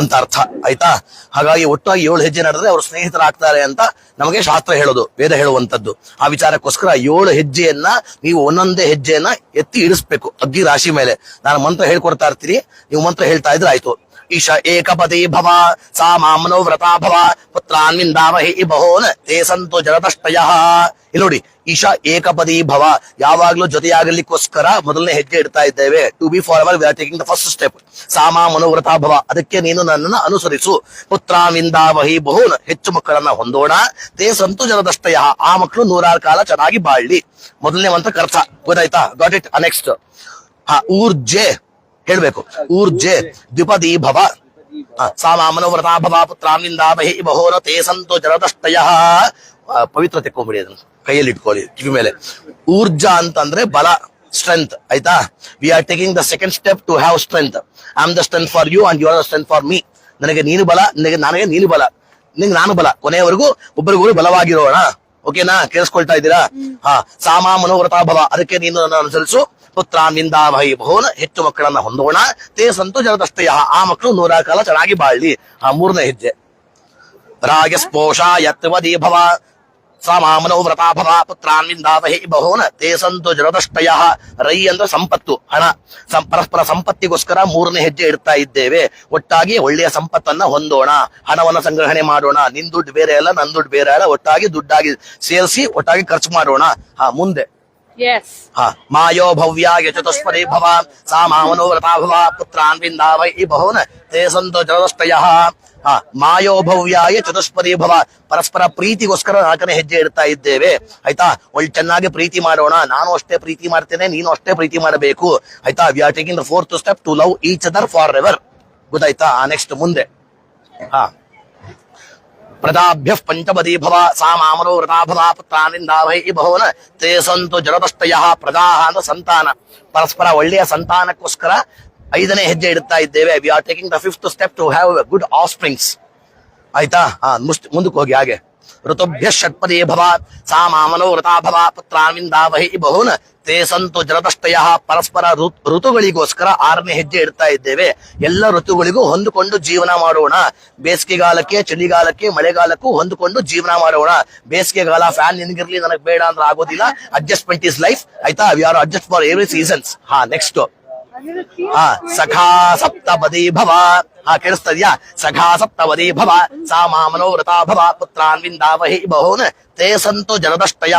ಅಂತ ಅರ್ಥ. ಆಯ್ತಾ? ಹಾಗಾಗಿ ಒಟ್ಟಾಗಿ ಏಳು ಹೆಜ್ಜೆ ನಡೆದ್ರೆ ಅವರು ಸ್ನೇಹಿತರಾಗ್ತಾರೆ ಅಂತ ನಮಗೆ ಶಾಸ್ತ್ರ ಹೇಳೋದು, ವೇದ ಹೇಳುವಂತದ್ದು ಆ ವಿಚಾರಕ್ಕೋಸ್ಕರ ಏಳು ಹೆಜ್ಜೆಯನ್ನ ನೀವು ಒಂದೊಂದೇ ಹೆಜ್ಜೆಯನ್ನ ಎತ್ತಿ ಇಳಿಸ್ಬೇಕು ಅಗ್ಗಿ ರಾಶಿ ಮೇಲೆ. ನಾನು ಮಂತ್ರ ಹೇಳ್ಕೊಡ್ತಾ ಇರ್ತೀನಿ, ನೀವು ಮಂತ್ರ ಹೇಳ್ತಾ ಇದ್ರೆ ಆಯ್ತು. ಈಶ ಏಕಪದಿ ಭವ ಸಾ ಮಾಮನೋ ವ್ರತಾ ಭವ ಪುತ್ರಾನ್ವಿಂದಾವಹಿ ಬಹೋನ್ ತೇ ಸಂತು ಜಲದಷ್ಟಯ ಇಲ್ಲಿ ನೋಡಿ ಈಶಾ ಏಕಪದಿ ಭವ ಯಾವಾಗ್ಲೂ ಜೊತೆಯಾಗಲಿಕ್ಕೋಸ್ಕರ ಮೊದಲನೇ ಹೆಜ್ಜೆ ಇಡ್ತಾ ಇದ್ದೇವೆ. To be for our taking the first step ಸಾಮಾ ಮನೋವ್ರತ ಭವ, ಅದಕ್ಕೆ ನೀನು ನನ್ನನ್ನು ಅನುಸರಿಸು. ಪುತ್ರಾನ್ವಿಂದಾವಹಿ ಬಹುನ್ ಹೆಚ್ಚು ಮಕ್ಕಳನ್ನ ಹೊಂದೋಣ. ತೇ ಸಂತು ಜನದಷ್ಟಯ, ಆ ಮಕ್ಕಳು ನೂರಾರು ಕಾಲ ಚೆನ್ನಾಗಿ ಬಾಳ್ಲಿ. ಮೊದಲನೇ ಮಂತ್ರ ಕರ್ತ ಗೊತ್ತಾಯ್ತಾ? ಗಾಟ್ ಇಟ್ ನೆಕ್ಸ್ಟ್ ಹಾ, ಊರ್ಜೆ ಹೇಳ್ಬೇಕು. ಊರ್ಜೆ ದ್ವಿಪದಿ ಭವ. ಸಾಮಾಮನೋವ್ರತಾ ಭವ ಪುತ್ರಾಮಿಂದಾಮಹಿ ಬಹೋರ ತೇ ಸಂತು ಜಲದಷ್ಟಯ. ಪವಿತ್ರ ತೆಕ್ಕೊಂಬಿಡಿ ಅದನ್ನು. ಕೈಯಲ್ಲಿ ಇಟ್ಕೊಳ್ಳಿ ಕಿವಿ ಮೇಲೆ. ಊರ್ಜಾ ಅಂತಂದ್ರೆ ಬಲ ಸ್ಟ್ರೆಂತ್ ಆಯ್ತಾ? We are taking the second step to have strength I am the strength for you and you are the strength for me ನನಗೆ ನೀನು ಬಲ, ನನಗೆ ನನಗೆ ನೀನು ಬಲ. ನಿಂಗೆ ನಾನು ಬಲ. ಕೊನೆಯವರೆಗೂ ಒಬ್ಬರಿಗೂ ಬಲವಾಗಿರೋಣ. ಓಕೆನಾ ಕೇಳಿಸ್ಕೊಳ್ತಾ ಇದ್ದೀರಾ? ಹಾ. ಸಾಮಾ ಮನೋವ್ರತಾ ಭವ. ಅದಕ್ಕೆ ನೀನು ಅನುಸರಿಸು. ಪುತ್ರ ಭೈ ಭೋನ್, ಹೆಚ್ಚು ಮಕ್ಕಳನ್ನ ಹೊಂದೋಣ. ತೇ ಸಂತು ಜನದಷ್ಟೇ ಆ ಮಕ್ಕಳು ನೂರ ಕಾಲ ಚೆನ್ನಾಗಿ ಬಾಳ್ಲಿ. ಆ ಮೂರನೇ ಹೆಜ್ಜೆ. ರಾಗಸ್ಪೋಷ ಯತ್ವದಿ ಭವ, ಸಾಮಾಮನೋ ವ್ರತಾ ಭವ ಪುತ್ರಾನ್ವಿಂದಾವಹಿ ಬಹೋನ ತೇ ಸಂತು ಜನದಷ್ಟಯ ರೈ ಅಂದ್ರೆ ಸಂಪತ್ತು, ಹಣ. ಪರಸ್ಪರ ಸಂಪತ್ತಿಗೋಸ್ಕರ ಮೂರನೇ ಹೆಜ್ಜೆ ಇಡ್ತಾ ಇದ್ದೇವೆ. ಒಟ್ಟಾಗಿ ಒಳ್ಳೆಯ ಸಂಪತ್ತನ್ನ ಹೊಂದೋಣ. ಹಣವನ್ನ ಸಂಗ್ರಹಣೆ ಮಾಡೋಣ. ನಿನ್ ದುಡ್ಡು ಬೇರೆ ಅಲ್ಲ, ನನ್ ದುಡ್ಡು ಬೇರೆ ಅಲ್ಲ. ಒಟ್ಟಾಗಿ ದುಡ್ಡಾಗಿ ಸೇರಿಸಿ, ಒಟ್ಟಾಗಿ ಖರ್ಚು ಮಾಡೋಣ. ಹಾ, ಮುಂದೆ. ಮಾಯೋ ಭವ್ಯಾಯ ಚತುಷ್ಪದಿ ಭವ ಸಾ ಮಾಮನೋವ್ರತಾ ಭವ. ಪುತ್ರಾನ್ ಭವ ಇ ಬಹೂನ್ ತೇ ಸಂತ ಹಾ. ಮಾಯೋ ಭವ್ಯಾಯ ಚತುಷ್ಪದಿ ಭವ ಪರಸ್ಪರ ಪ್ರೀತಿಗೋಸ್ಕರ ನಾಲ್ಕನೇ ಹೆಜ್ಜೆ ಇಡ್ತಾ ಇದ್ದೇವೆ. ಆಯ್ತಾ? ಒಳ್ಳೆ ಚೆನ್ನಾಗಿ ಪ್ರೀತಿ ಮಾಡೋಣ. ನಾನು ಅಷ್ಟೇ ಪ್ರೀತಿ ಮಾಡ್ತೇನೆ, ನೀನು ಅಷ್ಟೇ ಪ್ರೀತಿ ಮಾಡಬೇಕು. ಆಯ್ತಾ? We are taking the fourth step to love each other forever ಗೊತ್ತಾಯ್ತಾ ನೆಕ್ಸ್ಟ್ ಮುಂದೆ. ಹಾ. ಪ್ರದಾಭ್ಯ ಪಂಚಪದಿ ಭವ ಸಾ ಮಾಮನೋ ವ್ರತಾ ಭವ ಪುತ್ರಾನಿಂದಾವೈ ಭವನ ತೇ ಸಂತು ಜಲದಷ್ಟಯ ಪ್ರಜಾ ಅಂದ್ರೆ ಸಂತಾನ ಪರಸ್ಪರ ಒಳ್ಳೆಯ ಸಂತಾನಕ್ಕೋಸ್ಕರ ಐದನೇ ಹೆಜ್ಜೆ ಇಡ್ತಾ ಇದ್ದೇವೆ. We are taking the fifth step to have good offsprings ಆಯ್ತಾ? ಹಾ ಮುಂದಕ್ಕೆ ಹೋಗಿ ಹಾಗೆ. ಋತುಭ್ಯ ಷಟ್ಪದೇ ಭವ ಸಾ ಮಾಮನೋ ವ್ರತಾ ಭವ ಪುತ್ರಾಮಿಂದಾವಹಿ ಬಹುನ್ ತೇ ಸಂತು ಜಲತಷ್ಟಯ ಪರಸ್ಪರ ಋತ್- ಋತುಗಳಿಗೋಸ್ಕರ ಆರನೇ ಹೆಜ್ಜೆ ಇಡ್ತಾ ಇದ್ದೇವೆ। ಎಲ್ಲ ಋತುಗಳಿಗೂ ಹೊಂದಿಕೊಂಡು ಜೀವನ ಮಾಡೋಣ। ಬೇಸಿಗೆಗಾಲಕ್ಕೆ ಚಳಿಗಾಲಕ್ಕೆ, ಮಳೆಗಾಲಕ್ಕೂ ಹೊಂದಿಕೊಂಡು ಜೀವನ ಮಾಡೋಣ। ಬೇಸಿಗೆಗಾಲ ಫ್ಯಾನ್ ನಿನ್ಗಿರ್ಲಿ, ನನಗೆ ಬೇಡ ಅಂದ್ರೆ ಆಗೋದಿಲ್ಲ। ಅಡ್ಜಸ್ಟ್ಮೆಂಟ್ ಇಸ್ ಲೈಫ್ ಆಯ್ತಾ? We are adjust for every seasons ಹಾ ನೆಕ್ಸ್ಟ್ ಹಾ ಸಖಾ ಸಪ್ತಪದಿ ಭವ. ಹಾ ಕೇಳಿಸ್ತದ್ಯಾ? ಸಖಾ ಸಪ್ತಪದಿ ಭವ. ಸಾ ಮಾಮನೋ ಭವ. ಪುತ್ರಾನ್ ವಿಂದಾವಹಿ ಬಹೂನ್. ತೇ ಸಂತು ಜನದಷ್ಟಯ.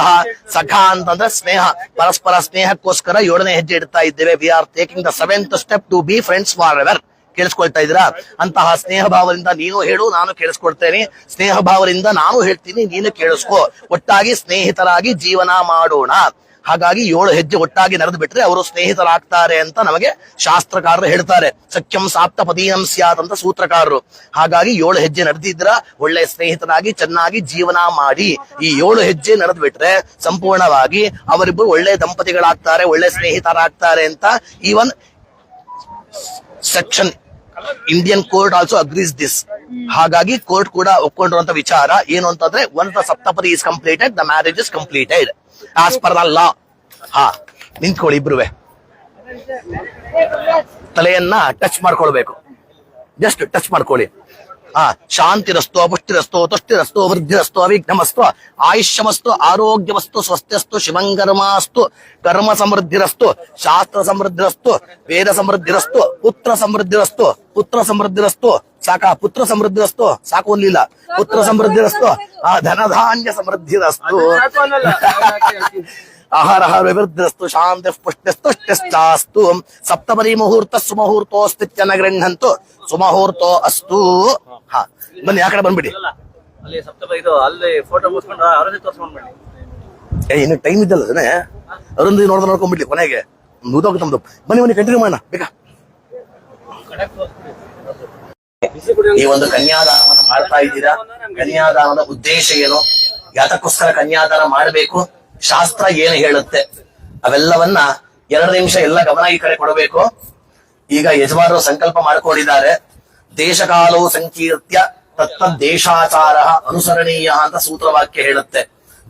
ಸಖಾ ಅಂತಂದ್ರೆ ಸ್ನೇಹ. ಪರಸ್ಪರ ಸ್ನೇಹಕ್ಕೋಸ್ಕರ ಏಳನೇ ಹೆಜ್ಜೆ ಇಡ್ತಾ ಇದ್ದೇವೆ. We are taking the seventh step to be friends forever ಕೇಳಿಸ್ಕೊಳ್ತಾ ಇದ್ದೀರಾ? ಅಂತಹ ಸ್ನೇಹ ಭಾವದಿಂದ ನೀನು ಹೇಳು, ನಾನು ಕೇಳಿಸ್ಕೊಡ್ತೇನೆ ಸ್ನೇಹ ಭಾವದಿಂದ ನಾನು ಹೇಳ್ತೀನಿ, ನೀನು ಕೇಳಿಸ್ಕೊ. ಒಟ್ಟಾಗಿ ಸ್ನೇಹಿತರಾಗಿ ಜೀವನ ಮಾಡೋಣ. ಹಾಗಾಗಿ ಏಳು ಹೆಜ್ಜೆ ಒಟ್ಟಾಗಿ ನಡೆದು ಬಿಟ್ರೆ ಅವರು ಸ್ನೇಹಿತರಾಗ್ತಾರೆ ಅಂತ ನಮಗೆ ಶಾಸ್ತ್ರಕಾರರು ಹೇಳ್ತಾರೆ. ಸಖ್ಯಂ ಸಾಪ್ತ ಪದೀನಂ ಸ್ಯಾತ್ ಅಂತ ಸೂತ್ರಕಾರರು. ಹಾಗಾಗಿ ಏಳು ಹೆಜ್ಜೆ ನಡೆದಿದ್ರ ಒಳ್ಳೆ ಸ್ನೇಹಿತನಾಗಿ ಚೆನ್ನಾಗಿ ಜೀವನ ಮಾಡಿ ಈ ಏಳು ಹೆಜ್ಜೆ ನಡೆದು ಬಿಟ್ರೆ ಸಂಪೂರ್ಣವಾಗಿ ಅವರಿಬ್ಬರು ಒಳ್ಳೆ ದಂಪತಿಗಳಾಗ್ತಾರೆ, ಒಳ್ಳೆ ಸ್ನೇಹಿತರಾಗ್ತಾರೆ ಅಂತ even section Indian court also agrees this ಹಾಗಾಗಿ ಕೋರ್ಟ್ ಕೂಡ ಒಪ್ಕೊಂಡಿರುವಂತ ವಿಚಾರ ಏನು ಅಂತಂದ್ರೆ one the saptapadi is completed the marriage is completed as per ಹಾ ನಿಂತ್ಕೊಳ್ಳಿ ಇಬ್ರುವೆ. ತಲೆಯನ್ನ ಟಚ್ ಮಾಡ್ಕೊಳ್ಬೇಕು. ಜಸ್ಟ್ ಟಚ್ ಮಾಡ್ಕೊಳ್ಳಿ. శాంతిరస్తో పుష్టిరస్తో తుష్టిరస్తో వృద్ధిరస్తో విఘ్నమస్తో ఆయుష్యమస్తో ఆరోగ్యమస్తో స్వస్తిరస్తో శివంగర్మాస్తు కర్మ సమృద్ధిరస్తు శాస్త్ర సమృద్ధిరస్తు వేద సమృద్ధిరస్తు పుత్ర సమృద్ధిరస్తు పుత్ర సమృద్ధిరస్తు సాక పుత్ర సమృద్ధిరస్తో సాకోలీల పుత్ర సమృద్ధిరస్తు ఆ ధనధాన్య సమృద్ధిరస్తు ಆ ಧನಧಾನ್ಯ ಸಮೃದ್ಧಿರಸ್ತು ಆಹಾರ ವಿವೃದ್ಧಸ್ತು ಶಾಂತಿ ಪುಷ್ಟಿಸ್ತುಷ್ಟಿಸ್ತಾಸ್ತು ಸಪ್ತಪದಿ ಮುಹೂರ್ತ ಸುಮುಹೂರ್ತೋಸ್ತಿತ್ಯನ ಗೃಹಂತು ಸುಮಹೂರ್ತೋ ಅಸ್ತು. ಹಾ ಬನ್ನಿ ಆ ಕಡೆ ಬಂದ್ಬಿಡಿ. ಅಲ್ಲಿ ಇದು ಅಲ್ಲಿ ಫೋಟೋ ಮುಗಿಸ್ಕೊಂಡು ಏ ಇನ್ನು ಟೈಮ್ ಇದ್ದಲ್ಲ ಅದನ್ನೇ? ಅರುಂಧಿ ನೋಡ್ದ ನೋಡ್ಕೊಂಡ್ಬಿಡ್ಲಿ ಕೊನೆಗೆ. ಮುದೋಗ ತಮ್ದು ಬನ್ನಿ ಬನ್ನಿ ಕಂಟಿನ್ಯೂ ಮಾಡೋಣ. ಬೇಕಾ ಈ ಒಂದು ಕನ್ಯಾದಾನವನ್ನು ಮಾಡ್ತಾ ಇದ್ದೀರಾ? ಕನ್ಯಾದಾನದ ಉದ್ದೇಶ ಏನು? ಯಾತಕ್ಕೋಸ್ಕರ ಕನ್ಯಾದಾನ ಮಾಡಬೇಕು? ಶಾಸ್ತ್ರ ಏನು ಹೇಳುತ್ತೆ, ಅವೆಲ್ಲವನ್ನ ಎರಡು ನಿಮಿಷ ಎಲ್ಲ ಗಮನ ಈ ಕಡೆ ಕೊಡಬೇಕು. ಈಗ ಯಜಮಾನರು ಸಂಕಲ್ಪ ಮಾಡಿಕೊಂಡಿದ್ದಾರೆ. ದೇಶಕಾಲೋ ಸಂಕೀರ್ತ್ಯ ತತ್ತ ದೇಶಾಚಾರ ಅನುಸರಣೀಯ ಅಂತ ಸೂತ್ರವಾಕ್ಯ ಹೇಳುತ್ತೆ.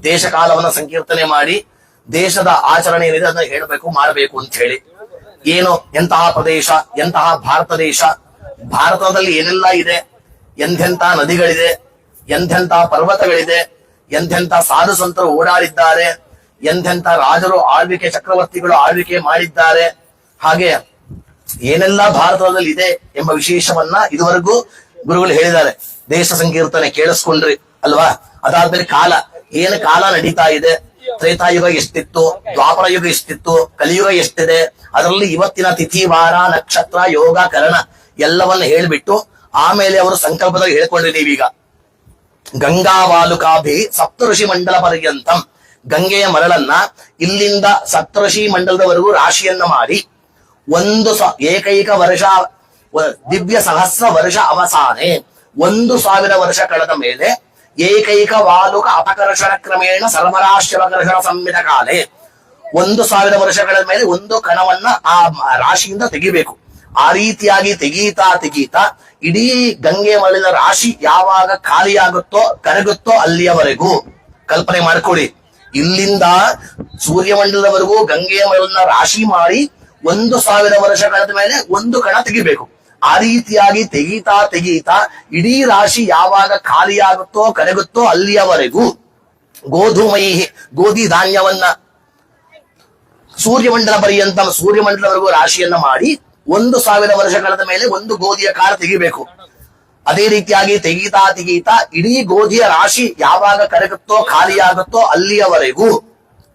ದೇಶಕಾಲವನ್ನ ಸಂಕೀರ್ತನೆ ಮಾಡಿ ದೇಶದ ಆಚರಣೆ ಏನಿದೆ ಅದನ್ನ ಹೇಳಬೇಕು, ಮಾಡಬೇಕು ಅಂತ ಹೇಳಿ. ಏನು? ಎಂತಹ ಪ್ರದೇಶ, ಎಂತಹ ಭಾರತ ದೇಶ? ಭಾರತದಲ್ಲಿ ಏನೆಲ್ಲ ಇದೆ? ಎಂಥೆಂಥ ನದಿಗಳಿದೆ? ಎಂಥೆಂಥ ಪರ್ವತಗಳಿದೆ? ಎಂಥೆಂಥ ಸಾಧು ಸಂತರು ಓಡಾಡಿದ್ದಾರೆ? ಎಂಥೆಂಥ ರಾಜರು ಆಳ್ವಿಕೆ ಚಕ್ರವರ್ತಿಗಳು ಆಳ್ವಿಕೆ ಮಾಡಿದ್ದಾರೆ. ಹಾಗೆ ಏನೆಲ್ಲ ಭಾರತದಲ್ಲಿ ಇದೆ ಎಂಬ ವಿಶೇಷವನ್ನ ಇದುವರೆಗೂ ಗುರುಗಳು ಹೇಳಿದ್ದಾರೆ. ದೇಶ ಸಂಕೀರ್ತನೆ ಕೇಳಿಸ್ಕೊಂಡ್ರಿ, ಅಲ್ವಾ? ಅದಾದ್ಮೇಲೆ ಕಾಲ, ಏನು ಕಾಲ ನಡೀತಾ ಇದೆ? ತ್ರೇತಾಯುಗ ಎಷ್ಟಿತ್ತು? ದ್ವಾಪರ ಯುಗ ಎಷ್ಟಿತ್ತು? ಕಲಿಯುಗ ಎಷ್ಟಿದೆ? ಅದರಲ್ಲಿ ಇವತ್ತಿನ ತಿಥಿ, ವಾರ, ನಕ್ಷತ್ರ, ಯೋಗ, ಕರಣ ಎಲ್ಲವನ್ನ ಹೇಳ್ಬಿಟ್ಟು ಆಮೇಲೆ ಅವರು ಸಂಕಲ್ಪದಲ್ಲಿ ಹೇಳ್ಕೊಂಡ್ರಿ ನೀವೀಗ ಗಂಗಾವಾಲುಕಾಭಿ ಸಪ್ತಋಷಿ ಮಂಡಲ ಪರ್ಯಂತಂ ಗಂಗೆಯ ಮರಳನ್ನ ಇಲ್ಲಿಂದ ಸಪ್ತಋಷಿ ಮಂಡಲದವರೆಗೂ ರಾಶಿಯನ್ನ ಮಾಡಿ ಒಂದು ಏಕೈಕ ವರ್ಷ ದಿವ್ಯ ಸಹಸ್ರ ವರ್ಷ ಅವಸಾನೆ. ಒಂದು ಸಾವಿರ ವರ್ಷ ಕಳೆದ ಮೇಲೆ ಏಕೈಕ ವಾಲುಕ ಅಪಕರ್ಷಣ ಕ್ರಮೇಣ ಸರ್ವರಾಶ್ಯವಕರ್ಷಣ ಸಂಹಿತ ಕಾಲೇ. ಒಂದು ಸಾವಿರ ವರ್ಷಗಳ ಮೇಲೆ ಒಂದು ಕಣವನ್ನ ಆ ರಾಶಿಯಿಂದ ತೆಗಿಬೇಕು. ಆ ರೀತಿಯಾಗಿ ತೆಗೀತಾ ತೆಗೀತಾ ಇಡೀ ಗಂಗೆ ಮರಳಿದ ರಾಶಿ ಯಾವಾಗ ಖಾಲಿಯಾಗುತ್ತೋ ಕರಗುತ್ತೋ ಅಲ್ಲಿಯವರೆಗೂ ಕಲ್ಪನೆ ಮಾಡ್ಕೊಳ್ಳಿ. ಇಲ್ಲಿಂದ ಸೂರ್ಯಮಂಡಲದವರೆಗೂ ಗಂಗೆಯ ಮರಳನ್ನ ರಾಶಿ ಮಾಡಿ ಒಂದು ಸಾವಿರ ವರ್ಷ ಕಳೆದ ಮೇಲೆ ಒಂದು ಕಣ ತೆಗಿಬೇಕು. ಆ ರೀತಿಯಾಗಿ ತೆಗೀತಾ ತೆಗೀತಾ ಇಡೀ ರಾಶಿ ಯಾವಾಗ ಖಾಲಿಯಾಗುತ್ತೋ ಕರಗುತ್ತೋ ಅಲ್ಲಿಯವರೆಗೂ ಗೋಧುಮಯಿ ಗೋಧಿ ಧಾನ್ಯವನ್ನ ಸೂರ್ಯಮಂಡಲ ಪರ್ಯಂತ ಸೂರ್ಯಮಂಡಲವರೆಗೂ ರಾಶಿಯನ್ನ ಮಾಡಿ ಒಂದು ಸಾವಿರ ವರ್ಷ ಕಳೆದ ಮೇಲೆ ಒಂದು ಗೋಧಿಯ ಕಾಲ ತೆಗಿಬೇಕು. ಅದೇ ರೀತಿಯಾಗಿ ತೆಗೀತಾ ತೆಗೀತಾ ಇಡೀ ಗೋಧಿಯ ರಾಶಿ ಯಾವಾಗ ಕರಗುತ್ತೋ, ಖಾಲಿಯಾಗುತ್ತೋ ಅಲ್ಲಿಯವರೆಗೂ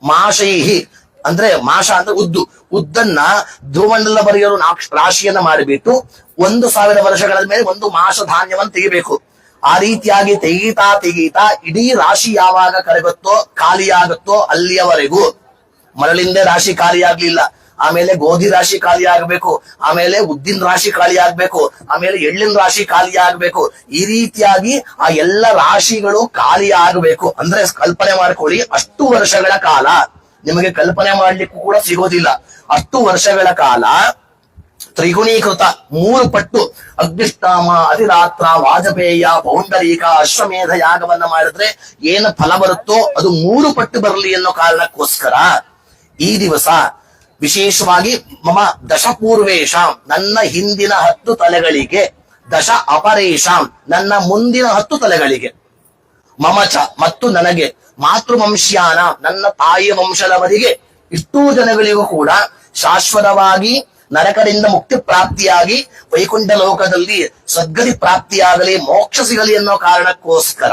ಮಾಶೈಹಿ, ಅಂದ್ರೆ ಮಾಷ ಅಂದ್ರೆ ಉದ್ದು. ಉದ್ದನ್ನ ಧ್ರುವಮಂಡಲ ಬರೆಯಲು ರಾಶಿಯನ್ನ ಮಾಡಿಬಿಟ್ಟು ಒಂದು ಸಾವಿರ ವರ್ಷಗಳ ಮೇಲೆ ಒಂದು ಮಾಸ ಧಾನ್ಯವನ್ನು ತೆಗಿಬೇಕು. ಆ ರೀತಿಯಾಗಿ ತೆಗೀತಾ ತೆಗೀತಾ ಇಡೀ ರಾಶಿ ಯಾವಾಗ ಕರಗುತ್ತೋ, ಖಾಲಿಯಾಗುತ್ತೋ ಅಲ್ಲಿಯವರೆಗೂ ಮರಳಿಂದೆ ರಾಶಿ ಖಾಲಿ ಆಗ್ಲಿಲ್ಲ ಆಮೇಲೆ ಗೋಧಿ ರಾಶಿ ಖಾಲಿ ಆಗ್ಬೇಕು, ಆಮೇಲೆ ಉದ್ದಿನ ರಾಶಿ ಖಾಲಿ ಆಗ್ಬೇಕು, ಆಮೇಲೆ ಎಳ್ಳಿನ ರಾಶಿ ಖಾಲಿ ಆಗ್ಬೇಕು. ಈ ರೀತಿಯಾಗಿ ಆ ಎಲ್ಲ ರಾಶಿಗಳು ಖಾಲಿ ಆಗ್ಬೇಕು. ಅಂದ್ರೆ ಕಲ್ಪನೆ ಮಾಡ್ಕೊಳ್ಳಿ, ಅಷ್ಟು ವರ್ಷಗಳ ಕಾಲ ನಿಮಗೆ ಕಲ್ಪನೆ ಮಾಡ್ಲಿಕ್ಕೂ ಕೂಡ ಸಿಗೋದಿಲ್ಲ. ಅಷ್ಟು ವರ್ಷಗಳ ಕಾಲ ತ್ರಿಗುಣೀಕೃತ, ಮೂರು ಪಟ್ಟು, ಅಗ್ನಿಷ್ಠಾಮ ಅತಿರಾತ್ರ ವಾಜಪೇಯ, ಪೌಂಡರೀಕ, ಅಶ್ವಮೇಧ ಯಾಗವನ್ನ ಮಾಡಿದ್ರೆ ಏನು ಫಲ ಬರುತ್ತೋ ಅದು ಮೂರು ಪಟ್ಟು ಬರಲಿ ಅನ್ನೋ ಕಾರಣಕ್ಕೋಸ್ಕರ ಈ ದಿವಸ ವಿಶೇಷವಾಗಿ ಮಮ ದಶಪೂರ್ವೇಶಾಂ ನನ್ನ ಹಿಂದಿನ ಹತ್ತು ತಲೆಗಳಿಗೆ ದಶ ಅಪರೇಶಾಂ ನನ್ನ ಮುಂದಿನ ಹತ್ತು ತಲೆಗಳಿಗೆ. ಮಮಚ ಮತ್ತು ನನಗೆ ಮಾತೃವಂಶ್ಯಾನ, ನನ್ನ ತಾಯಿಯ ವಂಶದವರಿಗೆ ಇಷ್ಟೂ ಜನಗಳಿಗೂ ಕೂಡ ಶಾಶ್ವತವಾಗಿ ನರಕರಿಂದ ಮುಕ್ತಿ ಪ್ರಾಪ್ತಿಯಾಗಿ ವೈಕುಂಠ ಲೋಕದಲ್ಲಿ ಸದ್ಗತಿ ಪ್ರಾಪ್ತಿಯಾಗಲಿ, ಮೋಕ್ಷ ಸಿಗಲಿ ಅನ್ನೋ ಕಾರಣಕ್ಕೋಸ್ಕರ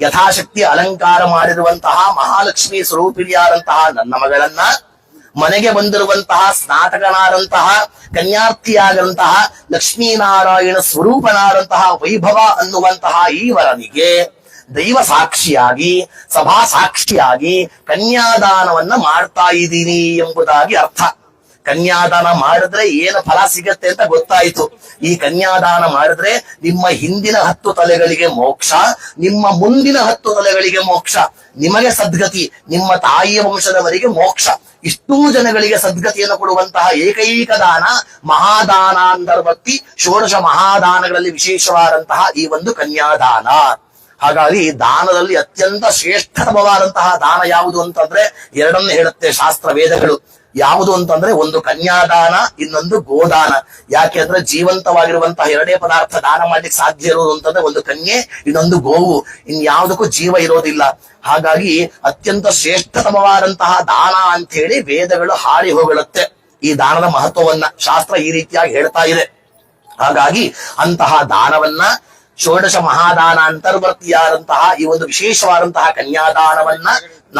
ಯಥಾಶಕ್ತಿ ಅಲಂಕಾರ ಮಾಡಿರುವಂತಹ ಮಹಾಲಕ್ಷ್ಮಿ ಸ್ವರೂಪಿಣಿಯಾದಂತಹ ನನ್ನ ಮಗಳನ್ನ ಮನೆಗೆ ಬಂದಿರುವಂತಹ ಸ್ನಾತಕನಾದಂತಹ ಕನ್ಯಾರ್ಥಿಯಾದಂತಹ ಲಕ್ಷ್ಮೀನಾರಾಯಣ ಸ್ವರೂಪನಾದಂತಹ ವೈಭವ ಅನ್ನುವಂತಹ ಈ ವರನಿಗೆ ದೈವ ಸಾಕ್ಷಿಯಾಗಿ, ಸಭಾ ಸಾಕ್ಷಿಯಾಗಿ ಕನ್ಯಾದಾನವನ್ನ ಮಾಡ್ತಾ ಇದ್ದೀನಿ ಎಂಬುದಾಗಿ ಅರ್ಥ. ಕನ್ಯಾದಾನ ಮಾಡಿದ್ರೆ ಏನು ಫಲ ಸಿಗತ್ತೆ ಅಂತ ಗೊತ್ತಾಯಿತು. ಈ ಕನ್ಯಾದಾನ ಮಾಡಿದ್ರೆ ನಿಮ್ಮ ಹಿಂದಿನ ಹತ್ತು ತಲೆಗಳಿಗೆ ಮೋಕ್ಷ, ನಿಮ್ಮ ಮುಂದಿನ ಹತ್ತು ತಲೆಗಳಿಗೆ ಮೋಕ್ಷ, ನಿಮಗೆ ಸದ್ಗತಿ, ನಿಮ್ಮ ತಾಯಿಯ ವಂಶದವರಿಗೆ ಮೋಕ್ಷ. ಇಷ್ಟೂ ಜನಗಳಿಗೆ ಸದ್ಗತಿಯನ್ನು ಕೊಡುವಂತಹ ಏಕೈಕ ದಾನ ಮಹಾದಾನ ಅಂತರ್ಭಕ್ತಿ, ಷೋಡಶ ಮಹಾದಾನಗಳಲ್ಲಿ ವಿಶೇಷವಾದಂತಹ ಈ ಒಂದು ಕನ್ಯಾದಾನ. ಹಾಗಾಗಿ ದಾನದಲ್ಲಿ ಅತ್ಯಂತ ಶ್ರೇಷ್ಠತಮವಾದಂತಹ ದಾನ ಯಾವುದು ಅಂತಂದ್ರೆ ಎರಡನ್ನು ಹೇಳುತ್ತೆ ಶಾಸ್ತ್ರ ವೇದಗಳು. ಯಾವುದು ಅಂತಂದ್ರೆ ಒಂದು ಕನ್ಯಾದಾನ, ಇನ್ನೊಂದು ಗೋದಾನ. ಯಾಕೆ ಅಂದ್ರೆ ಜೀವಂತವಾಗಿರುವಂತಹ ಎರಡೇ ಪದಾರ್ಥ ದಾನ ಮಾಡ್ಲಿಕ್ಕೆ ಸಾಧ್ಯ ಇರೋದು ಅಂತಂದ್ರೆ ಒಂದು ಕನ್ಯೆ, ಇನ್ನೊಂದು ಗೋವು. ಇನ್ಯಾವುದಕ್ಕೂ ಜೀವ ಇರೋದಿಲ್ಲ. ಹಾಗಾಗಿ ಅತ್ಯಂತ ಶ್ರೇಷ್ಠತಮವಾದಂತಹ ದಾನ ಅಂತ ಹೇಳಿ ವೇದಗಳು ಹಾಡಿ ಹೋಗಿಳುತ್ತೆ. ಈ ದಾನದ ಮಹತ್ವವನ್ನ ಶಾಸ್ತ್ರ ಈ ರೀತಿಯಾಗಿ ಹೇಳ್ತಾ ಇದೆ. ಹಾಗಾಗಿ ಅಂತಹ ದಾನವನ್ನ ಷೋಡಶ ಮಹಾದಾನ ಅಂತರ್ವರ್ತಿಯಾದಂತಹ ಈ ಒಂದು ವಿಶೇಷವಾದಂತಹ ಕನ್ಯಾದಾನವನ್ನ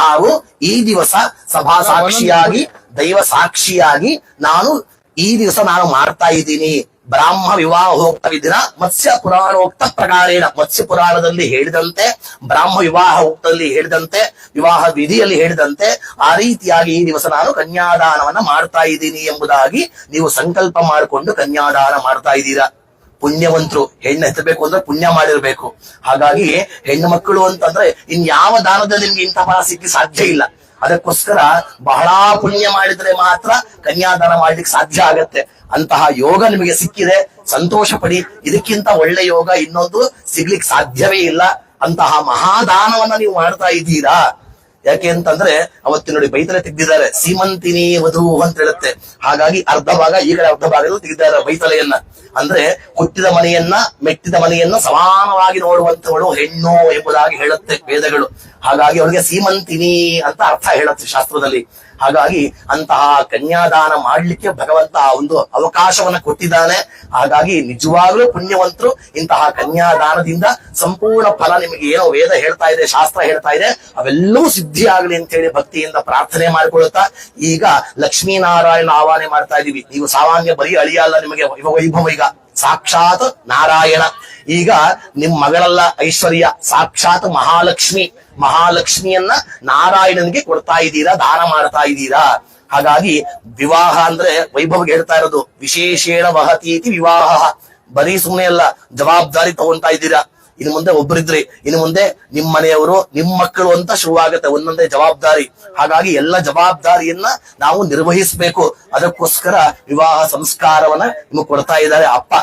ನಾವು ಈ ದಿವಸ ಸಭಾ ಸಾಕ್ಷಿಯಾಗಿ ದೈವ ಸಾಕ್ಷಿಯಾಗಿ ನಾನು ಈ ದಿವಸ ನಾನು ಮಾಡ್ತಾ ಇದ್ದೀನಿ. ಬ್ರಾಹ್ಮ ವಿವಾಹೋಕ್ತ ವಿಧಿನ ಮತ್ಸ್ಯ ಪುರಾಣೋಕ್ತ ಪ್ರಕಾರೇಣ. ಮತ್ಸ್ಯ ಪುರಾಣದಲ್ಲಿ ಹೇಳಿದಂತೆ, ಬ್ರಾಹ್ಮ ವಿವಾಹ ಉಕ್ತದಲ್ಲಿ ಹೇಳಿದಂತೆ, ವಿವಾಹ ವಿಧಿಯಲ್ಲಿ ಹೇಳಿದಂತೆ ಆ ರೀತಿಯಾಗಿ ಈ ದಿವಸ ನಾನು ಕನ್ಯಾದಾನವನ್ನ ಮಾಡ್ತಾ ಇದ್ದೀನಿ ಎಂಬುದಾಗಿ ನೀವು ಸಂಕಲ್ಪ ಮಾಡಿಕೊಂಡು ಕನ್ಯಾದಾನ ಮಾಡ್ತಾ ಇದ್ದೀರಾ. ಪುಣ್ಯವಂತರು ಹೆಣ್ಣು ಎತ್ತಬೇಕು ಅಂದ್ರೆ ಪುಣ್ಯ ಮಾಡಿರ್ಬೇಕು. ಹಾಗಾಗಿ ಹೆಣ್ಣು ಮಕ್ಕಳು ಅಂತಂದ್ರೆ ಇನ್ ಯಾವ ದಾನದ ನಿಮ್ಗೆ ಇಂಥ ಫಲ ಸಿಕ್ಕಿ ಸಾಧ್ಯ ಇಲ್ಲ. ಅದಕ್ಕೋಸ್ಕರ ಬಹಳ ಪುಣ್ಯ ಮಾಡಿದ್ರೆ ಮಾತ್ರ ಕನ್ಯಾದಾನ ಮಾಡ್ಲಿಕ್ಕೆ ಸಾಧ್ಯ ಆಗತ್ತೆ. ಅಂತಹ ಯೋಗ ನಿಮಗೆ ಸಿಕ್ಕಿದೆ, ಸಂತೋಷ ಪಡಿ. ಇದಕ್ಕಿಂತ ಒಳ್ಳೆ ಯೋಗ ಇನ್ನೊಂದು ಸಿಗ್ಲಿಕ್ಕೆ ಸಾಧ್ಯವೇ ಇಲ್ಲ. ಅಂತಹ ಮಹಾದಾನವನ್ನ ನೀವು ಮಾಡ್ತಾ ಇದ್ದೀರಾ ಯಾಕೆ ಅಂತಂದ್ರೆ ಅವತ್ತಿನ ನೋಡಿ ಬೈತಲೆ ತೆಗ್ದಿದ್ದಾರೆ. ಸೀಮಂತಿನಿ ವಧು ಅಂತ ಹೇಳುತ್ತೆ. ಹಾಗಾಗಿ ಅರ್ಧ ಭಾಗ, ಈ ಕಡೆ ಅರ್ಧ ಭಾಗದಲ್ಲಿ ತೆಗೆದಿದ್ದಾರೆ ಬೈತಲೆಯನ್ನ. ಅಂದ್ರೆ ಹುಟ್ಟಿದ ಮನೆಯನ್ನ, ಮೆಟ್ಟಿದ ಮನೆಯನ್ನ ಸಮಾನವಾಗಿ ನೋಡುವಂತವಳು ಹೆಣ್ಣು ಎಂಬುದಾಗಿ ಹೇಳುತ್ತೆ ವೇದಗಳು. ಹಾಗಾಗಿ ಅವಳಿಗೆ ಸೀಮಂತಿನಿ ಅಂತ ಅರ್ಥ ಹೇಳುತ್ತೆ ಶಾಸ್ತ್ರದಲ್ಲಿ. ಹಾಗಾಗಿ ಅಂತಹ ಕನ್ಯಾದಾನ ಮಾಡಲಿಕ್ಕೆ ಭಗವಂತ ಒಂದು ಅವಕಾಶವನ್ನ ಕೊಟ್ಟಿದ್ದಾನೆ. ಹಾಗಾಗಿ ನಿಜವಾಗ್ಲೂ ಪುಣ್ಯವಂತರು ಇಂತಹ ಕನ್ಯಾದಾನದಿಂದ ಸಂಪೂರ್ಣ ಫಲ ನಿಮಗೆ ಏನೋ ವೇದ ಹೇಳ್ತಾ ಇದೆ, ಶಾಸ್ತ್ರ ಹೇಳ್ತಾ ಇದೆ. ಅವೆಲ್ಲವೂ ಸಿದ್ಧಿ ಆಗಲಿ ಅಂತ ಹೇಳಿ ಭಕ್ತಿಯಿಂದ ಪ್ರಾರ್ಥನೆ ಮಾಡಿಕೊಳ್ಳುತ್ತಾ ಈಗ ಲಕ್ಷ್ಮೀನಾರಾಯಣ ಆವಾಹನೆ ಮಾಡ್ತಾ ಇದೀವಿ. ನೀವು ಸಾಮಾನ್ಯ ಬರೀ ಅಳಿಯಲ್ಲ ನಿಮಗೆ ವೈಭವ ಈಗ. ಸಾಕ್ಷಾತ್ ನಾರಾಯಣ. ಈಗ ನಿಮ್ ಮಗಳಲ್ಲ, ಐಶ್ವರ್ಯ. ಸಾಕ್ಷಾತ್ ಮಹಾಲಕ್ಷ್ಮಿ. ಮಹಾಲಕ್ಷ್ಮಿಯನ್ನ ನಾರಾಯಣನಿಗೆ ಕೊಡ್ತಾ ಇದ್ದೀರಾ, ದಾನ ಮಾಡ್ತಾ ಇದ್ದೀರಾ? ಹಾಗಾಗಿ ವಿವಾಹ ಅಂದ್ರೆ ವೈಭವ್ಗೆ ಹೇಳ್ತಾ ಇರೋದು, ವಿಶೇಷೇಣ ವಹತೀತಿ ವಿವಾಹ. ಬರೀ ಸುಮ್ಮನೆ ಅಲ್ಲ, ಜವಾಬ್ದಾರಿ ತಗೊಂತಾ ಇದ್ದೀರಾ? ಇನ್ನು ಮುಂದೆ ಒಬ್ಬರಿದ್ರಿ ಇನ್ನು ಮುಂದೆ ನಿಮ್ಮ ಮನೆಯವರು, ನಿಮ್ ಮಕ್ಕಳು ಅಂತ ಶುರುವಾಗುತ್ತೆ ಒಂದೊಂದೇ ಜವಾಬ್ದಾರಿ. ಹಾಗಾಗಿ ಎಲ್ಲ ಜವಾಬ್ದಾರಿಯನ್ನ ನಾವು ನಿರ್ವಹಿಸಬೇಕು. ಅದಕ್ಕೋಸ್ಕರ ವಿವಾಹ ಸಂಸ್ಕಾರವನ್ನ ನಿಮಗೆ ಕೊಡ್ತಾ ಇದ್ದಾರೆ ಅಪ್ಪ.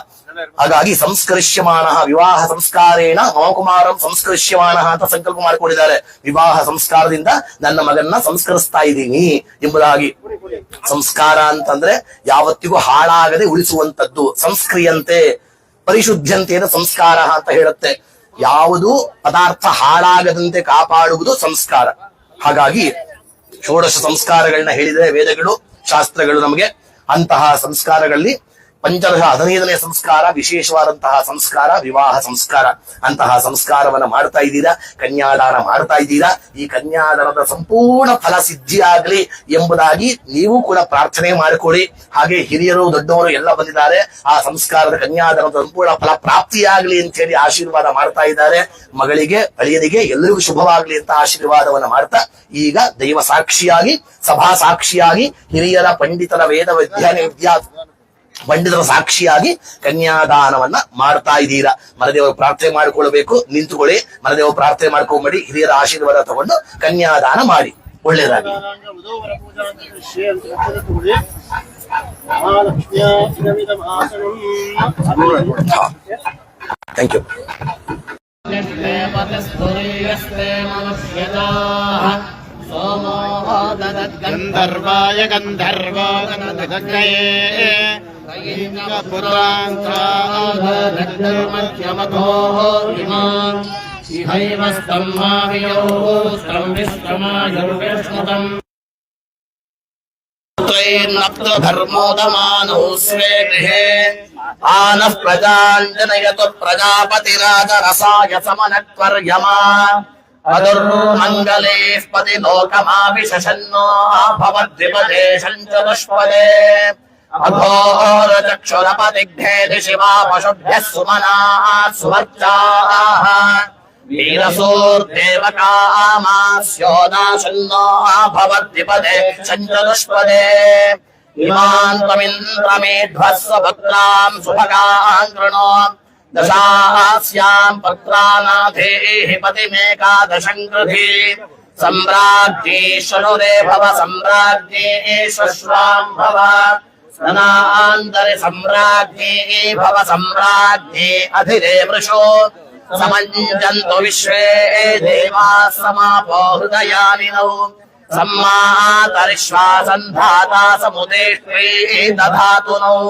ಹಾಗಾಗಿ ಸಂಸ್ಕರಿಷ್ಯಮಾನ, ವಿವಾಹ ಸಂಸ್ಕಾರೇಣ ಮಮಕುಮಾರಂ ಸಂಸ್ಕರಿಷ್ಯಮಾನ ಅಂತ ಸಂಕಲ್ಪ ಮಾಡಿಕೊಂಡಿದ್ದಾರೆ. ವಿವಾಹ ಸಂಸ್ಕಾರದಿಂದ ನನ್ನ ಮಗನ್ನ ಸಂಸ್ಕರಿಸ್ತಾ ಇದ್ದೀನಿ ಎಂಬುದಾಗಿ. ಸಂಸ್ಕಾರ ಅಂತಂದ್ರೆ ಯಾವತ್ತಿಗೂ ಹಾಳಾಗದೆ ಉಳಿಸುವಂತದ್ದು ಸಂಸ್ಕ್ರಿಯಂತೆ. ಪರಿಶುದ್ಧಂತೆಯನ್ನು ಸಂಸ್ಕಾರ ಅಂತ ಹೇಳುತ್ತೆ. ಯಾವುದು ಪದಾರ್ಥ ಹಾಳಾಗದಂತೆ ಕಾಪಾಡುವುದು ಸಂಸ್ಕಾರ. ಹಾಗಾಗಿ ಷೋಡಶ ಸಂಸ್ಕಾರಗಳನ್ನ ಹೇಳಿದರೆ ವೇದಗಳು, ಶಾಸ್ತ್ರಗಳು ನಮಗೆ ಅಂತಹ ಸಂಸ್ಕಾರಗಳಲ್ಲಿ ಪಂಚದಶ ಹದಿನೈದನೇ ಸಂಸ್ಕಾರ, ವಿಶೇಷವಾದಂತಹ ಸಂಸ್ಕಾರ, ವಿವಾಹ ಸಂಸ್ಕಾರ. ಅಂತಹ ಸಂಸ್ಕಾರವನ್ನ ಮಾಡ್ತಾ ಇದ್ದೀರಾ? ಕನ್ಯಾದಾನ ಮಾಡ್ತಾ ಇದ್ದೀರಾ? ಈ ಕನ್ಯಾದಾನದ ಸಂಪೂರ್ಣ ಫಲ ಸಿದ್ಧಿಯಾಗಲಿ ಎಂಬುದಾಗಿ ನೀವು ಕೂಡ ಪ್ರಾರ್ಥನೆ ಮಾಡಿಕೊಳ್ಳಿ. ಹಾಗೆ ಹಿರಿಯರು, ದೊಡ್ಡವರು ಎಲ್ಲ ಬಂದಿದ್ದಾರೆ. ಆ ಸಂಸ್ಕಾರದ ಕನ್ಯಾದಾನದ ಸಂಪೂರ್ಣ ಫಲ ಪ್ರಾಪ್ತಿಯಾಗಲಿ ಅಂತ ಹೇಳಿ ಆಶೀರ್ವಾದ ಮಾಡ್ತಾ ಇದ್ದಾರೆ. ಮಗಳಿಗೆ, ಅಳಿಯನಿಗೆ ಎಲ್ಲರಿಗೂ ಶುಭವಾಗಲಿ ಅಂತ ಆಶೀರ್ವಾದವನ್ನ ಮಾಡ್ತಾ ಈಗ ದೈವ ಸಾಕ್ಷಿಯಾಗಿ, ಸಭಾ ಸಾಕ್ಷಿಯಾಗಿ ಹಿರಿಯರ, ಪಂಡಿತರ, ವೇದ ವಿದ್ಯಾನ ವಿದ್ಯಾ ಪಂಡಿತರ ಸಾಕ್ಷಿಯಾಗಿ ಕನ್ಯಾದಾನವನ್ನ ಮಾಡ್ತಾ ಇದ್ದೀರಾ. ಮನದೇವರು ಪ್ರಾರ್ಥನೆ ಮಾಡಿಕೊಳ್ಳಬೇಕು. ನಿಂತುಕೊಳ್ಳಿ. ಮನದೇವರು ಪ್ರಾರ್ಥನೆ ಮಾಡ್ಕೊಂಬೇಡಿ. ಹಿರಿಯರ ಆಶೀರ್ವಾದ ತಗೊಂಡು ಕನ್ಯಾದಾನ ಮಾಡಿ. ಒಳ್ಳೇದಾಗಿ ಥ್ಯಾಂಕ್ ಯು ಗಂಧರ್ವಾಯ ಗಂಧರ್ವೋ इहैव स्तम्भावियौ स्तम्भिस्तमायुर्विष्णुतम् धर्मोदमानौ स्वे गृहे आनः प्रजाम् जनयतु प्रजापतिराजरसाय समनत्वर्यमा अदुर्मङ्गलेः पदि लोकमाभिशन्नो भवद्विपदेशम् च दुष्पदे अघोरचक्षुरपदिग्धेति शिवा पशुभ्यः सुमनाः सुवर्चाः वीरसूर्देवकामास्योदाशन्नो भवद्विपदे चन्द्रदुष्पदे इमान् त्वमिन्द्रमेध्वस्व भक्त्राम् सुभगान् कृणो दशास्याम् पत्रानाथेः पतिमेकादशम् कृधि सम्राज्ञीश्वरुरे भव सम्राज्ञेश्वश्वाम् भव स्नान्तरि सम्राज्ञी भव सम्राज्ञी अधिरे वृषो समञ्जन्तु विश्वे देवाः समापो हृदयानिनौ सम्मातरिश्वासन्धाता समुदेष्टे दधातु नौ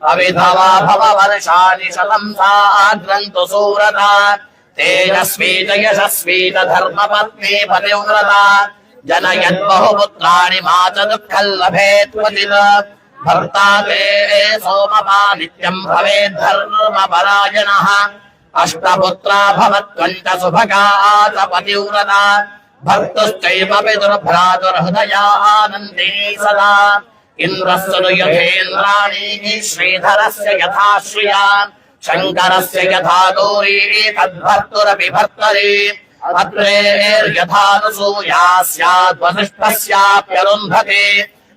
अविधवा भव वर्षाणि शतम् साग्रन्तु सूरता तेजस्वी च यशस्वी च धर्मपत्नी पतिव्रता जनयद्बहुपुत्राणि मा च दुःखम् लभेत्वचित् भर्ता భర్తావే సోమపా నిత్యం భవేద్ధర్మపరాయణ అష్టపుత్రా భవత్వంట శుభగాత పతివ్రత భర్తుశ్చైవ పితుర్భ్రాతుర్హృదయానందే సదా ఇంద్రస్సు యథేంద్రాణీ శ్రీధరస్య యథాశ్రియా శంకరస్య యథా గౌరీ తద్భర్తురపి భర్తరే అత్రేర్యథానుసూయా స్యాద్వసిష్టస్యాప్యరుంధతే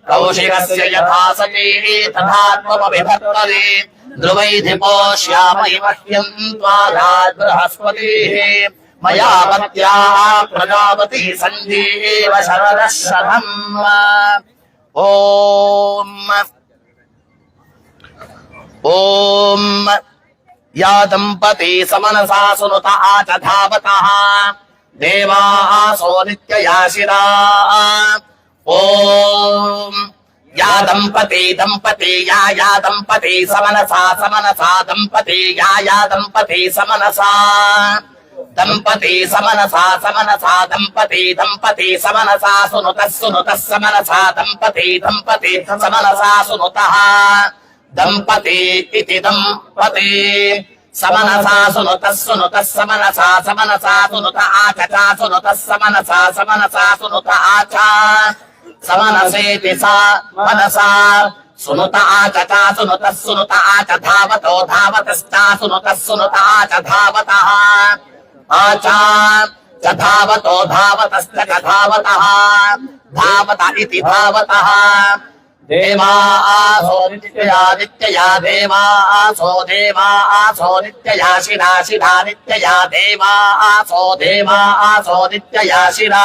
अत्रेर्यथानुसूया स्यात् वसिष्ठस्याप्यरुन्धते कौशिकस्य यथा सती तथा त्वमपि भर्तरि ध्रुवैधिपो श्याम इव ह्यम् त्वादात् बृहस्पतिः मया पत्या प्रजापति सञ्जीव शरदः शतम् ॐ ॐ या दम्पती समनसा सुनुत आच धावतः देवासो नित्ययाशिरा ఓం యా దంపతి దంపతి యా యా దంపతి సమనసా సమనసా దంపతి యా యా దంపతి సమనసా. దంపతి సమనసా సమనసా దంపతి దంపతి సమనసా సునుత సునుత సమనసా దంపతి దంపతి సమనసా సునుత. దంపతి ఇది దంపతి సమనసా సునుత సునుత సమనసా సమనసా సునుత ఆచ సునుత సమనసా సమనసా సునుత ఆచ. సమనసేతి సా మనసా సునుత ఆచా సునుత సునుత ఆచ ధావతో ధావతశ్చా సునుత సునుత ఆచ ధావత ఆచా చ ధావతో ధావతశ్చ చ ధావత ధావత ఇతి ధావత దేవా ఆసో నిత్యయా నిత్యయా దేవా ఆసో దేవా ఆసో నిత్యయా శిరా శిరా నిత్యయా దేవా ఆసో దేవా ఆసో నిత్యయా శిరా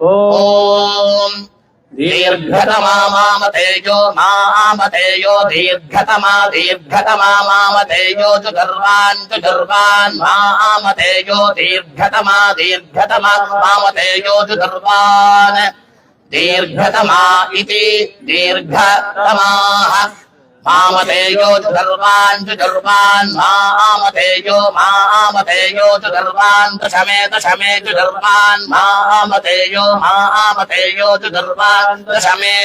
ॐ दीर्घतमामामतेजो मामतेजो दीर्घतमा दीर्घतमामामतेजो च गर्वान् च दीर्घतमा दीर्घतमा मामतेजो च गर्वान् दीर्घतमा इति दीर्घतमाः। మామతేజో ధర్మాన్ ధర్మాన్ మామతేజో మామతేజో ధర్మాన్ దశమే దశమే ధర్మాన్ మామతేజో మామతేజో ధర్మాన్ దశమే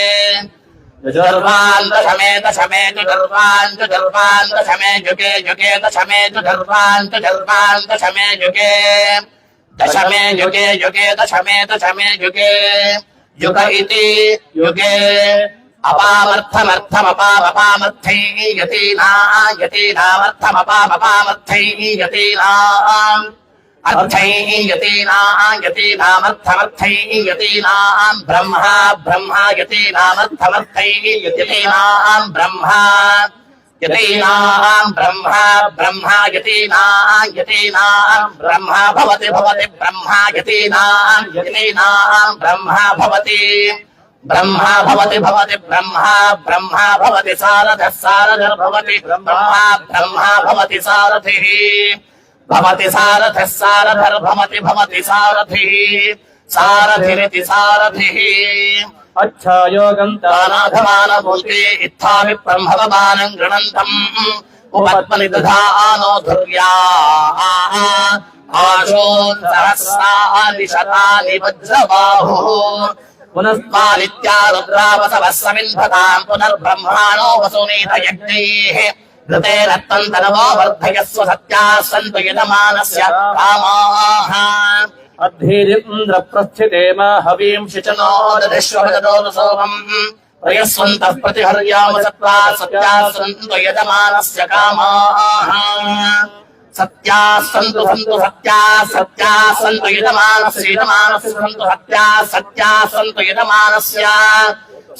ధర్మాన్ దశమే దశమే ధర్మాన్ ధర్మాన్ దశమే జుగే జుగే దశమే ధర్మాన్ ధర్మాన్ దశమే జుగే దశమే యుగే యుగే దశమే దశమే యుగే యుగ ఇది యుగే అపామర్థమర్థమపామపామర్థైయతీనాయతీనామర్థమపామపామర్థైయతీనాం అర్థైయతీనాయతీనామర్థమర్థైయతీనాం బ్రహ్మా బ్రహ్మా యతీనామర్థమర్థైయతీనాం బ్రహ్మా. యతీనాం బ్రహ్మా బ్రహ్మా యతీనాం యతీనాం బ్రహ్మా భవతి భవతి బ్రహ్మా యతీనాం యతీనాం బ్రహ్మా భవతి. బ్రహ్మా భవతి భవతి బ్రహ్మా బ్రహ్మా భవతి సారథ సారథర్భవతి బ్రహ్మా బ్రహ్మా భవతి సారథి భవతి సారథ సారథర్భవతి భవతి సారథి సారథిరితి సారథి అచ్చా యోగంతానాథమానమూర్తే ఇత్థామి బ్రహ్మవమానం గృణంతం ఉపత్మని దధానో ధుర్యా ఆశోన్ సహస్రాని శతాని వజ్రబాహు उपत्मनि दधानो धुर्या आशोन् सहस्राणि शतानि वज्रबाहुः पुनस्त्वादित्या रुद्रावसवः समिन्धताम् पुनर्ब्रह्माणो वसुनीत यज्ञैः घृते रत्तन्तनवो वर्धयस्व सत्याः सन्तु यजमानस्य कामाः अद्धीरिन्द्रप्रस्थिते मा हवीं शिचनो शनोदधिश्वभजदोदसोमम् प्रयस्वन्तः प्रतिहर्याम सत्त्वा सत्याः सन्तु यजमानस्य कामाः सत्याः सन्तु सन्तु सत्याः सत्याः सन्तु यजमानस्य यजमानस्य सन्तु सत्याः सत्याः सन्तु यजमानस्य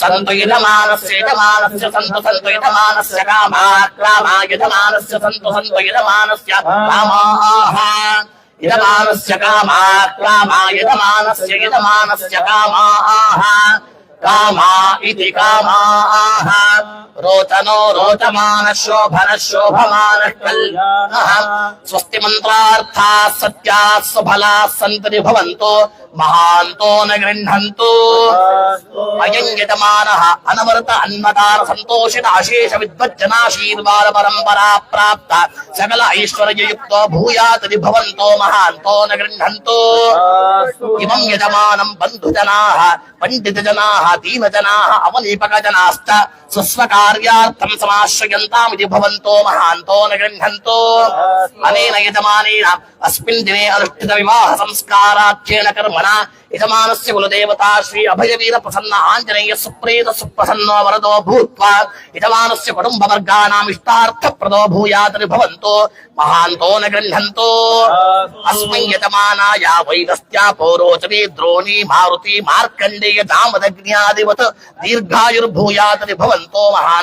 सन्तु यजमानस्य यजमानस्य सन्तु सन्तु यजमानस्य कामाः क्रामा यजमानस्य सन्तु सन्तु यजमानस्य कामाः यजमानस्य कामा क्रामा यजमानस्य यजमानस्य कामाः कामा इति कामाः रोचनो रोचमानः शोभनः शोभमानः कल्याणः। स्वस्ति मन्त्रार्थाः सत्याः सुफलाः सन्तति भवन्तो, महान्तो न गृह्णन्तु। अयं यजमानः अनवरत अन्नदान सन्तोषित अशेष विद्वज्जनाशीर्वाद परम्परा प्राप्त। सकल ऐश्वर्ययुक्तो भूयात् भवन्तो, महान्तो न गृह्णन्तु। इमं यजमानं बन्धुजनाः, पण्डितजनाः दीनजनाः अवलीपकजनाश्च स्वस्वकार्यार्थं కార్యార్థం సమాశ్రయంతామితి భవంతో మహాంతో న గృహంతో అనేన యజమానేన అస్మిన్ దినే అనుష్ఠిత వివాహ సంస్కారాధ్యేన కర్మణ యజమానస్య కులదేవతా శ్రీ అభయవీర ప్రసన్న ఆంజనేయ సుప్రేత సుప్రసన్నో వరదో భూత్వా యజమానస్య కుటుంబ వర్గానాం ఇష్టార్థప్రదో భూయాతని భవంతో మహాంతో న గృహంతో అస్మై యజమానాయ వైదస్త్యా పౌరోచని ద్రోణి మారుతి మార్కండేయ దామదగ్నియాదివత్ దీర్ఘాయుర్భూయాతని భవంతో మహాన్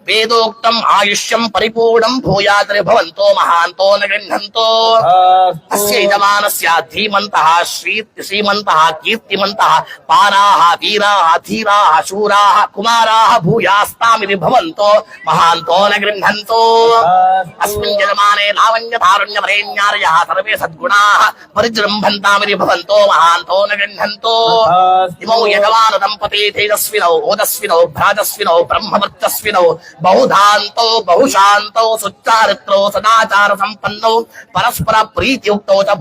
వేదోక్తం ఆయుష్యం పరిపూర్ణం భూయాతరి భవంతో మహాంతో నగృహంతో అస్యమానస్య ధీమంత శ్రీమంత కీర్తిమంత పారా వీరా ధీరా శూరా కుమారా భూయాస్తామిది భవంతో మహాంతో నగృహంతో అస్మిన్ యజమానే లావణ్య తారుణ్యవరేణ్యారయ సర్వే సద్గుణా పరిజృంభంతామిది భవంతో మహాంతో నగృహంతో ఇమౌ యజమాన దంపతి తేజస్వినౌ ఓదస్వినౌ భ్రాజస్వినౌ బ్రహ్మవృత్తస్వినౌ बहुधात बहुशात सुचारित्रो सदाचार सम्पन्नौ परस्पर प्रीति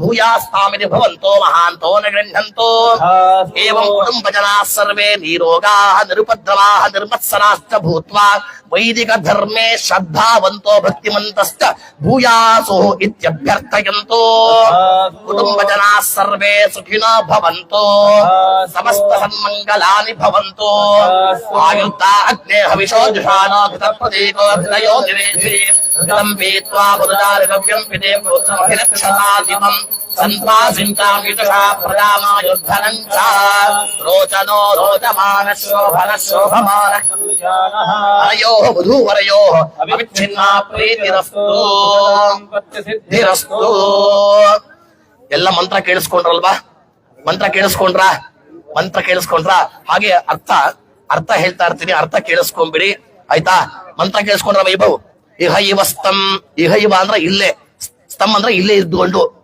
भूयास्ता महांत न गृहतो एवं कुटुम्बजनाः सर्वे नीरोगाः निरुपद्रवाः निर्मत्सराश्च भूत्वा वैदिकधर्मे श्रद्धावन्तो भक्तिमन्तश्च भूयासो इत्यभ्यर्थयन्तो। कुटुम्बजनाः सर्वे सुखिनो समस्त सन्मंगला भवन्तो। अग्ने हविषो जुषाणो ಸುಖಿನೋ ಭವಂತೋ ಸಮಸ್ತ ಸನ್ಮಂಗಲಾನಿ ಭವಂತೋ ಆಯುರ್ತಾ ಅಗ್ನೇ ಹವಿಷೋ ಜುಷಾನೋ ಘೃತ ಪ್ರದೀಪೋ ಹೃದಯೋ ನಿವೇಶಿ ಘೃತಂ ಪೀತ್ವಾ ಬುಧಚಾರಿಗವ್ಯಂ ಪಿತೆ ಪ್ರೋತ್ಸವಹಿರಕ್ಷತಾದಿಮಂ ಸಂತ್ವಾಸಿಂಚಾಮಿತುಷಾ ಪ್ರಜಾಮಾಯುದ್ಧನಂ ಚ ರೋಚನೋ ರೋಚಮಾನ ಶೋಭನ ಶೋಭಮಾನ ಹರಯೋ ವಧೂವರಯೋ ಅವಿಚ್ಛಿನ್ನ ಪ್ರೀತಿರಸ್ತು ಸಿದ್ಧಿರಸ್ತು ಎಲ್ಲ ಮಂತ್ರ ಕೇಳಿಸ್ಕೊಂಡ್ರಲ್ವಾ? ಮಂತ್ರ ಕೇಳಿಸ್ಕೊಂಡ್ರ? ಮಂತ್ರ ಕೇಳಿಸ್ಕೊಂಡ್ರ? ಹಾಗೆ ಅರ್ಥ ಅರ್ಥ ಹೇಳ್ತಾ ಇರ್ತೀನಿ, ಅರ್ಥ ಕೇಳಿಸ್ಕೊಂಬಿಡಿ ಆಯ್ತಾ? ಮಂತ್ರ ಕೇಳಿಸ್ಕೊಂಡ್ರ ವೈಭವ್? ಇಹ ಇವ ಸ್ತಂ ಇಹ ಇವ ಅಂದ್ರ ಇಲ್ಲೇ. ಸ್ತಂ ಅಂದ್ರ ಇಲ್ಲೇ ಇದ್ದುಕೊಂಡು.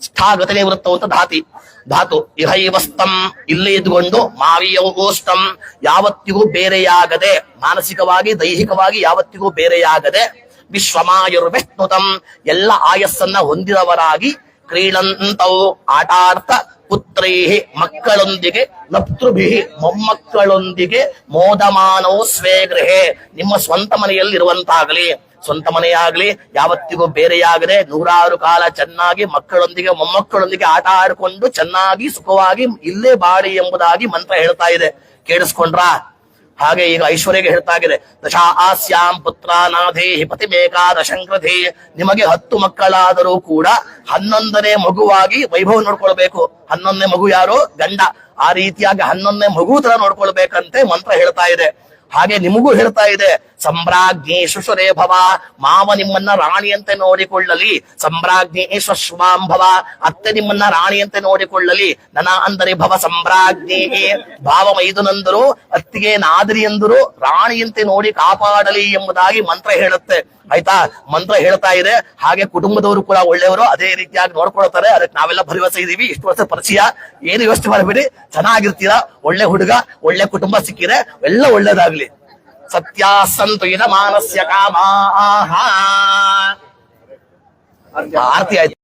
ಸ್ಥಾಗತನೇ ವೃತ್ತ ಅಂತ ಧಾತಿ. ಧಾತು ಇಹ ಇವ ಸ್ತಂ ಇಲ್ಲೇ ಇದ್ದುಕೊಂಡು ಮಾವಿಯೋಷ್ಟಂ ಯಾವತ್ತಿಗೂ ಬೇರೆಯಾಗದೆ, ಮಾನಸಿಕವಾಗಿ, ದೈಹಿಕವಾಗಿ ಯಾವತ್ತಿಗೂ ಬೇರೆಯಾಗದೆ, ವಿಶ್ವಮಾಯುರ್ವಿಷ್ಣುತಂ. ಎಲ್ಲ ಆಯಸ್ಸನ್ನ ಹೊಂದಿದವರಾಗಿ ಕ್ರೀಡಂತವು ಆಟ ಆಡ್ತಾ ಪುತ್ರೈ ಮಕ್ಕಳೊಂದಿಗೆ ನಪ್ತೃಭಿ ಮೊಮ್ಮಕ್ಕಳೊಂದಿಗೆ ಮೋದಮಾನೋ ಸ್ವೇ ಗೃಹೆ. ನಿಮ್ಮ ಸ್ವಂತ ಮನೆಯಲ್ಲಿ ಇರುವಂತಾಗಲಿ ಸ್ವಂತ ಮನೆಯಾಗ್ಲಿ, ಯಾವತ್ತಿಗೂ ಬೇರೆಯಾಗದೆ ನೂರಾರು ಕಾಲ ಚೆನ್ನಾಗಿ ಮಕ್ಕಳೊಂದಿಗೆ, ಮೊಮ್ಮಕ್ಕಳೊಂದಿಗೆ ಆಟ ಆಡಿಕೊಂಡು ಚೆನ್ನಾಗಿ ಸುಖವಾಗಿ ಇಲ್ಲೇ ಬಾಡಿ ಎಂಬುದಾಗಿ ಮಂತ್ರ ಹೇಳ್ತಾ ಇದೆ. ಕೇಳಿಸ್ಕೊಂಡ್ರಾ? ಹಾಗೆ ಈಗ ಐಶ್ವರ್ಯಗೆ ಹೇಳ್ತಾ ಇದೆ ದಶಾ ಆಸ್ಯಾಂ ಪುತ್ರ ನಾಧೇಹಿ ಪತಿಮೇಕಾದಶಂಕೃಧಿ ನಿಮಗೆ ಹತ್ತು ಮಕ್ಕಳಾದರೂ ಕೂಡ ಹನ್ನೊಂದನೇ ಮಗುವಾಗಿ ವೈಭವ ನೋಡ್ಕೊಳ್ಬೇಕು. ಹನ್ನೊಂದನೇ ಮಗು ಯಾರು? ಗಂಡ. ಆ ರೀತಿಯಾಗಿ ಹನ್ನೊಂದನೇ ಮಗು ತರ ನೋಡ್ಕೊಳ್ಬೇಕಂತೆ ಮಂತ್ರ ಹೇಳ್ತಾ ಇದೆ. ಹಾಗೆ ನಿಮಗೂ ಹೇಳ್ತಾ ಇದೆ ಸಂಭ್ರಾಜ್ಞಿ ಶುಶುರೇ ಭವ ಮಾವ ನಿಮ್ಮನ್ನ ರಾಣಿಯಂತೆ ನೋಡಿಕೊಳ್ಳಲಿ. ಸಂಭ್ರಾಜ್ಞಿ ಶ್ವಾಂಭವ ಅತ್ತೆ ನಿಮ್ಮನ್ನ ರಾಣಿಯಂತೆ ನೋಡಿಕೊಳ್ಳಲಿ. ನನ ಅಂದರೆ ಭವ ಸಂಭ್ರಾಜ್ಞಿ ಭಾವ ಮೈದುನಂದರು, ಅತ್ತಿಗೆ ನಾದರಿ ಎಂದರು ರಾಣಿಯಂತೆ ನೋಡಿ ಕಾಪಾಡಲಿ ಎಂಬುದಾಗಿ ಮಂತ್ರ ಹೇಳುತ್ತೆ. ಆಯ್ತಾ? ಮಂತ್ರ ಹೇಳ್ತಾ ಇದೆ. ಹಾಗೆ ಕುಟುಂಬದವರು ಕೂಡ ಒಳ್ಳೆಯವರು, ಅದೇ ರೀತಿಯಾಗಿ ನೋಡ್ಕೊಳ್ತಾರೆ. ಅದಕ್ಕೆ ನಾವೆಲ್ಲ ಭರವಸೆ ಇದೀವಿ ಇಷ್ಟು ವರ್ಷ ಪರಿಚಯ. ಏನು ಯೋಚನೆ ಮಾಡಬೇಡಿ. ಚೆನ್ನಾಗಿರ್ತೀರಾ? ಒಳ್ಳೆ ಹುಡುಗ, ಒಳ್ಳೆ ಕುಟುಂಬ ಸಿಕ್ಕಿದೆ ಎಲ್ಲ ಒಳ್ಳೇದಾಗ್ಲಿ. ಸತ್ಯ ಸಂತು ಇದ ಮಾನಸ್ಯ ಕಾಮ ಆರ್ತಿ ಆಯ್ತು